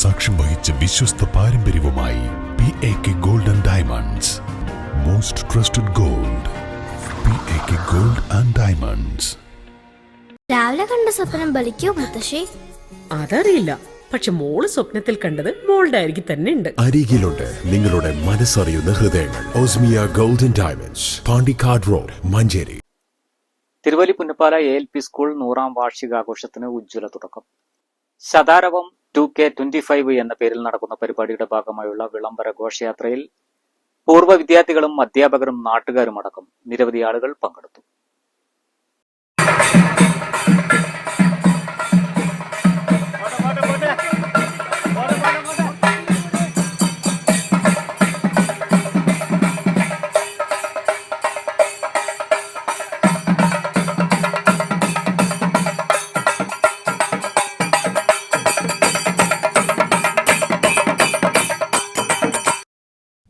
സാക്ഷ്യം വഹിച്ച വിശ്വസ്ത പാരമ്പര്യവുമായി P A K gold and diamonds most trusted gold P A K gold and diamonds രാവിലെ കണ്ട സ്വപ്നം ബലിക്കോ മുത്തശ്ശി? അതറിയില്ല. പക്ഷെ മോൾ സ്വപ്നത്തിൽ കണ്ടത് മോളുടെ അരികിൽ തന്നെ ഉണ്ട്. അരികിലുണ്ട് നിങ്ങളുടെ മനസ്സറിയുന്ന ഹൃദയങ്ങൾ. Osmia golden diamonds Pandikkad road Manjeri Thiruvalli Punnappala A L P school നൂറാം വാർഷികാഘോഷത്തിന് ഉജ്ജ്വല തുടക്കം. Shatharavam two K twenty five എന്ന പേരിൽ നടക്കുന്ന പരിപാടിയുടെ ഭാഗമായുള്ള വിളംബര ഘോഷയാത്രയിൽ പൂർവ വിദ്യാർത്ഥികളും അധ്യാപകരും നാട്ടുകാരും അടക്കം നിരവധി ആളുകൾ പങ്കെടുത്തു.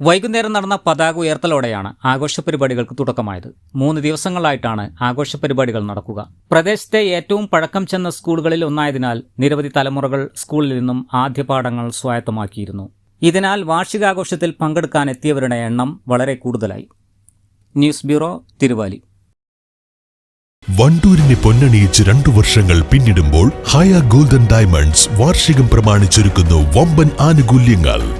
വൈകുന്നേരം നടന്ന പതാക ഉയർത്തലോടെയാണ് ആഘോഷ പരിപാടികൾക്ക് തുടക്കമായത്. മൂന്ന് ദിവസങ്ങളായിട്ടാണ് ആഘോഷ പരിപാടികൾ നടക്കുക. പ്രദേശത്തെ ഏറ്റവും പഴക്കം ചെന്ന സ്കൂളുകളിൽ ഒന്നായതിനാൽ നിരവധി തലമുറകൾ സ്കൂളിൽ നിന്നും ആദ്യ പാഠങ്ങൾ സ്വായത്തമാക്കിയിരുന്നു. ഇതിനാൽ വാർഷികാഘോഷത്തിൽ പങ്കെടുക്കാൻ എത്തിയവരുടെ എണ്ണം വളരെ കൂടുതലായി. News bureau Thiruvali. വണ്ടൂരിനെ പൊന്നണിയിച്ച് രണ്ടു വർഷങ്ങൾ പിന്നിടുമ്പോൾ ഹയ ഗോൾഡൻ ഡയമണ്ട്സ് വാർഷികം പ്രമാണിച്ചൊരുക്കുന്നു വമ്പൻ ആനുകൂല്യങ്ങൾ.